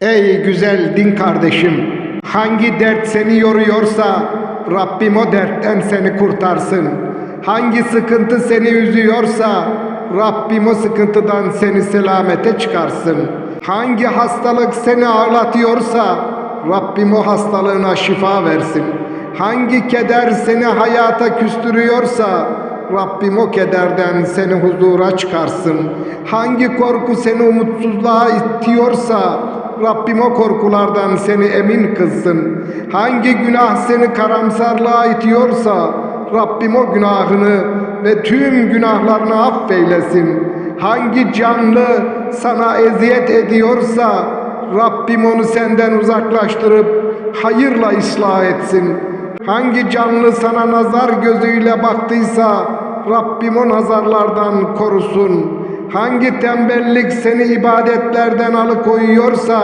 Ey güzel din kardeşim, hangi dert seni yoruyorsa Rabbim o dertten seni kurtarsın. Hangi sıkıntı seni üzüyorsa Rabbim o sıkıntıdan seni selamete çıkarsın. Hangi hastalık seni ağlatıyorsa Rabbim o hastalığına şifa versin. Hangi keder seni hayata küstürüyorsa Rabbim o kederden seni huzura çıkarsın. Hangi korku seni umutsuzluğa itiyorsa Rabbim o korkulardan seni emin kılsın. Hangi günah seni karamsarlığa itiyorsa Rabbim o günahını ve tüm günahlarını affeylesin. Hangi canlı sana eziyet ediyorsa Rabbim onu senden uzaklaştırıp hayırla ıslah etsin. Hangi canlı sana nazar gözüyle baktıysa Rabbim o nazarlardan korusun. Hangi tembellik seni ibadetlerden alıkoyuyorsa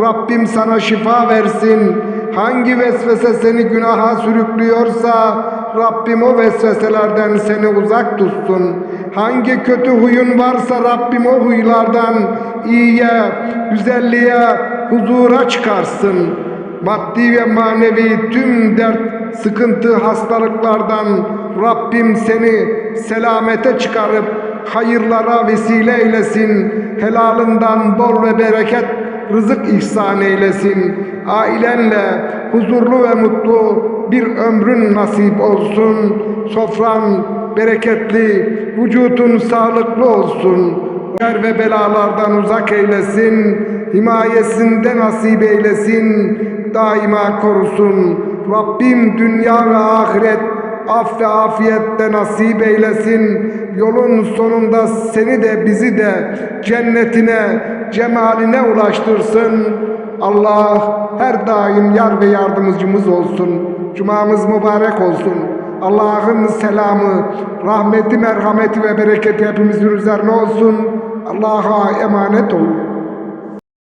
Rabbim sana şifa versin. Hangi vesvese seni günaha sürüklüyorsa Rabbim o vesveselerden seni uzak tutsun. Hangi kötü huyun varsa Rabbim o huylardan iyiye, güzelliğe, huzura çıkarsın. Maddi ve manevi tüm dert, sıkıntı, hastalıklardan Rabbim seni selamete çıkarıp hayırlara vesile eylesin. Helalından bol ve bereket rızık ihsan eylesin. Ailenle huzurlu ve mutlu bir ömrün nasip olsun. Sofran bereketli, vücudun sağlıklı olsun. Şer ve belalardan uzak eylesin. Himayesinde nasip eylesin. Daima korusun. Rabbim dünya ve ahiret af ve afiyette nasip eylesin. Yolun sonunda seni de bizi de cennetine, cemaline ulaştırsın. Allah her daim yar ve yardımcımız olsun. Cumamız mübarek olsun. Allah'ın selamı, rahmeti, merhameti ve bereketi hepimizin üzerine olsun. Allah'a emanet olun.